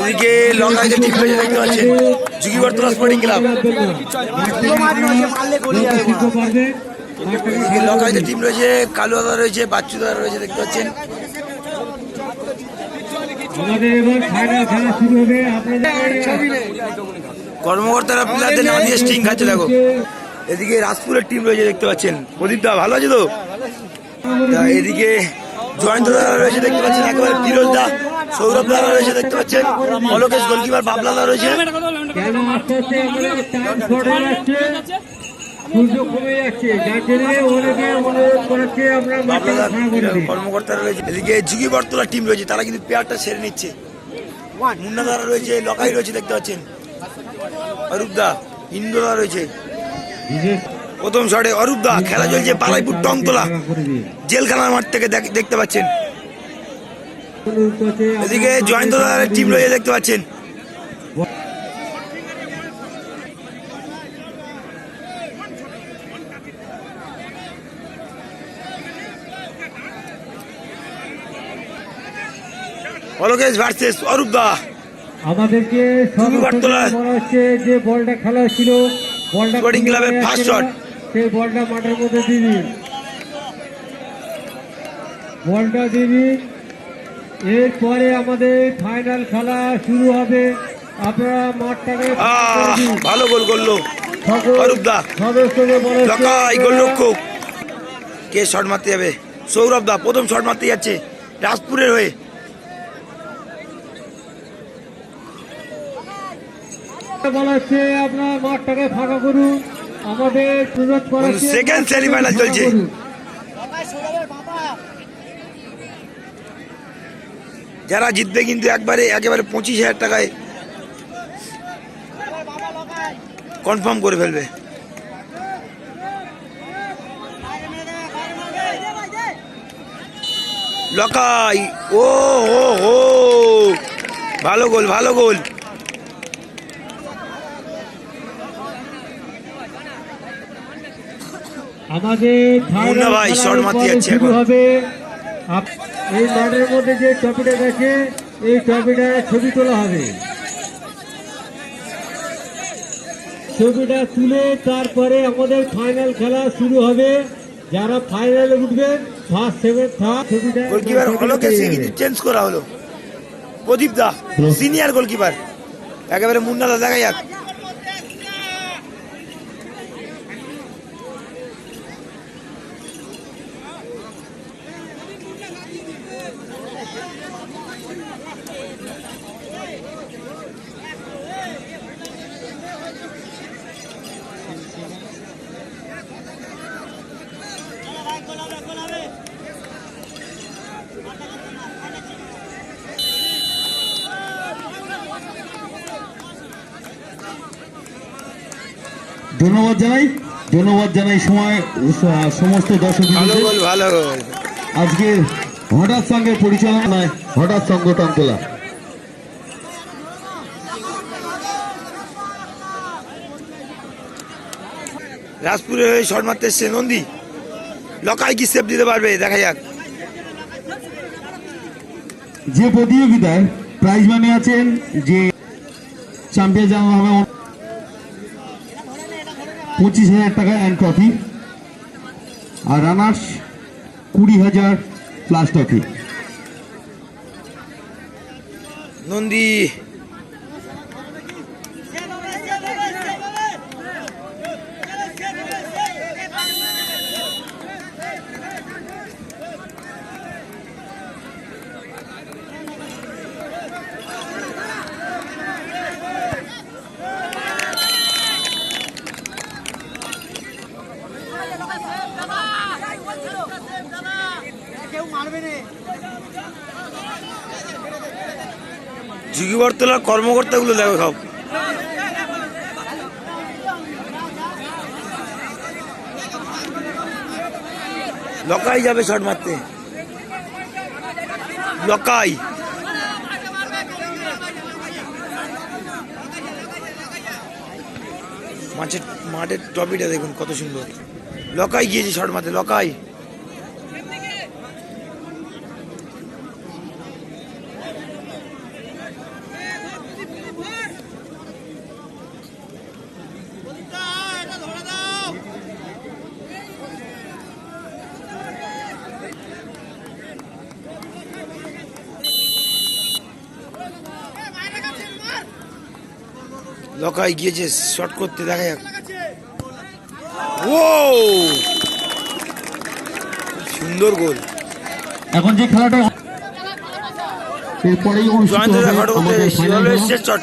এদিকে লঙ্কাইতে ঠিক হয়েছে দেখতে পাচ্ছেন? যুগিবার তোলা স্পোর্টিং ক্লাব লঙ্কাইতে টিম রয়েছে কালুয়াদা রয়েছে বাচ্চুদা রয়েছে, দেখতে পাচ্ছেন? কর্মকর্তারা প্লেয়ারদের নাম দিয়ে স্টিং খাচ্ছে, দেখো। এদিকে রাজপুরের টিম রয়েছে, দেখতে পাচ্ছেন। প্রদীপ দা, ভালো আছে তো? এদিকে জয়ন্ত রয়েছে, দেখতে পাচ্ছেন, একেবারে ফিরোজ দা। সৌরভ দাদা রয়েছে, দেখতে পাচ্ছেন? অলোকেশ গোলকিপার বাবলা দা রয়েছে। কর্মকর্তারা রয়েছে? এদিকে ঝুঁকি বর্তলা টিম রয়েছে, তারা কিন্তু পেয়ারটা সেরে নিচ্ছে। মুন্না দাদা রয়েছে, লকাই রয়েছে, দেখতে পাচ্ছেন। অরূপ দা ইন্দ্র রয়েছে। প্রথম শটে অরূপ দা, খেলা চলছে পালাইপুর টংতলা। জেলখানার মাঠ থেকে দেখ- দেখতে পাচ্ছেন। এদিকে জয়ন্ত দাদার টিম রয়েছে দেখতে পাচ্ছেন। অলোকেশ ভার্সেস অরূপ দা। আমাদেরকে হচ্ছে যে বলটা খেলা হচ্ছিল বলটা Sporting ক্লাবের না, shot। সেই বলটা মাঠের মধ্যে দিন। বলটা দিন। এরপরে আমাদের ফাইনাল খেলা শুরু হবে। আপনারা মাঠটাকে। ভালো গোল করল। কে শট মারতে যাবে? সৌরভ দা প্রথম শট মারতে যাচ্ছে রাজপুরের হয়ে। বলা হচ্ছে আপনারা মাঠটাকে ফাঁকা করুন। আমাদের সুযোগ semi-final ফাঁকা চলছে। করুন। যারা জিতবে কিন্তু একবারে একেবারে পঁচিশ হাজার টাকায় কনফার্ম করে ফেলবে। লকাই ও হো হো। ভালো গোল ভালো গোল। আমাদের ভাই মারতে এরপরে যাচ্ছে এখন। এই মাঠের মধ্যে যে টপিটা গেছে এই টপিটা ছবি তোলা হবে। ছবিটা তুলে তারপরে আমাদের ফাইনাল খেলা শুরু হবে। যারা ফাইনালে উঠবে ফার্স্ট সেভেন থার্ড ছবিটা গোলকিপার। চেঞ্জ করা হলো। প্রদীপ দা সিনিয়র গোলকিপার একেবারে মুন্না দা দেখা যাক। ধন্যবাদ জানাই ধন্যবাদ জানাই সময় সমস্ত দর্শক আজকে হঠাৎ সঙ্গে পরিচালনায় হঠাৎ সংগঠন টঙ্কলা রাজপুরে শট মারতে এসছে নন্দী। লকাই কি সেভ দিতে পারবে? দেখা যাক। যে প্রতিযোগিতায় প্রাইজ মানে আছেন যে চ্যাম্পিয়ন জানানো হবে পঁচিশ হাজার টাকা অ্যান্ড ট্রফি আর রানার্স কুড়ি হাজার প্লাস ট্রফি নন্দী যুগিবর্তলার কর্মকর্তাগুলো দেখো সব। লকাই যাবে শট মারতে। লকাই। মাঠের মাঠের টপিটা দেখুন কত সুন্দর। লকাই গিয়েছে শট মারতে, লকাই। লকাই গিয়েছে শট করতে দেখা যাক। ও সুন্দর গোল। এখন যে খেলাটা এরপরেই চট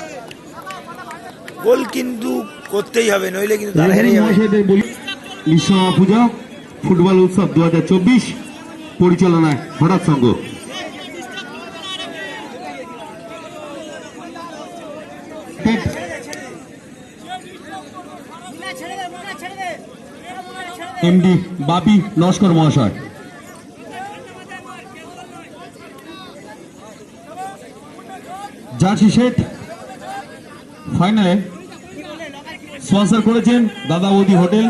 গোল কিন্তু করতেই হবে নইলে কিন্তু তারা হেরে যাবে। মহাশয়দের বলি বিশ্বকর্মা পূজা ফুটবল উৎসব দু হাজার চব্বিশ পরিচালনায় হঠাৎ সংঘ। এমডি বাপি নস্কর মহাশয়। জার্সি শেঠ ফাইনালে স্পন্সর করেছেন Dada Boudi hotel,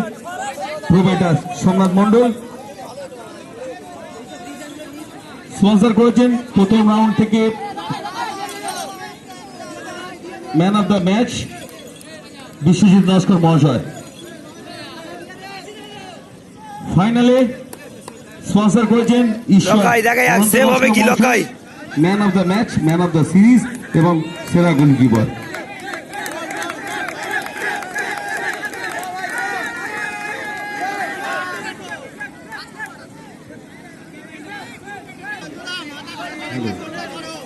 provider Somnath Mondal sponsor করেছেন প্রথম রাউন্ড থেকে man of the match Biswajit Naskar মহাশয়। ফাইনালে স্পন্সর করেছেন Ishwar. Man of the match man of the series এবং সেরা গোলকিপার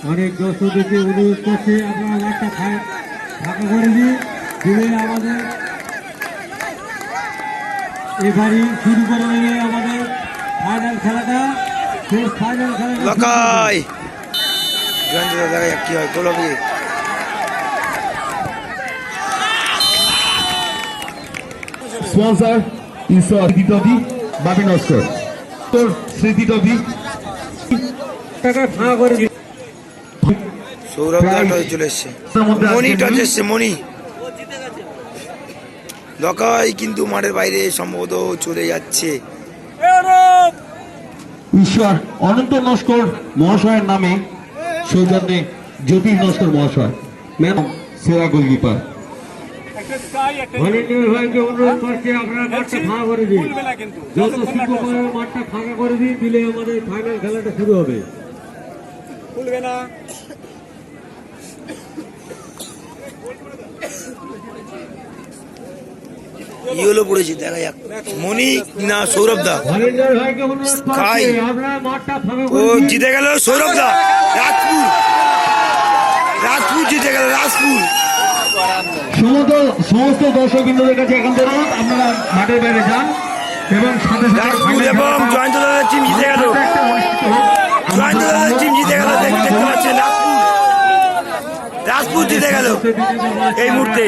অনেক দর্শকদেরকে অনুরোধ করছে আপনারা ফা- ফাঁকা করে দিন আমাদের এবারই শুরু করে দিলে আমাদের ফাইনাল খেলাটা। শেষ ফাইনাল। লকাই! দেখা যাক কি হয় গোল হবে স্পন্সর ঈশ্বর। স্মৃতি ট্রফি বাপি নস্কর তোর স্মৃতি ট্রফি টাকা ফাঁকা করে সৌরভ হয়ে চলে এসছে। আজকে টচ এসছে মণি। লকাই কিন্তু মাঠের বাইরে সম্ভবত চলে যাচ্ছে। ঈশ্বর অনন্ত নস্কর মহাশয়ের নামে সৌজন্যে জ্যোতিষ নস্কর মহাশয়। ম্যাম সেরা গোলকিপার। ভলেন্টিয়ার ভাইকে অনুরোধ করছে আপনারা মাঠটা ফাঁকা করে দিন। যত শীঘ্র পারেন মাঠটা ফাঁকা করে দিন দিলে আমাদের ফাইনাল খেলাটা শুরু হবে। ইয়েলো পড়েছে দেখা যাক। মণি না সৌরভ দা? খাই। ও জিতে গেল সৌরভ দা। রাজপুর। রাজপুর জিতে গেল রাজপুর। সমস্ত সমস্ত দর্শক বিন্দুদের কাছে এখন অনুরোধ আপনারা মাঠের বাইরে যান এবং সাথে সাথে এবং জয়ন্ত দাদার টিম জিতে গেল। জয়ন্ত দাদার টিম জিতে গেল দেখতে পাচ্ছেন রাজপুর জিতে গেল। এই মুহূর্তে।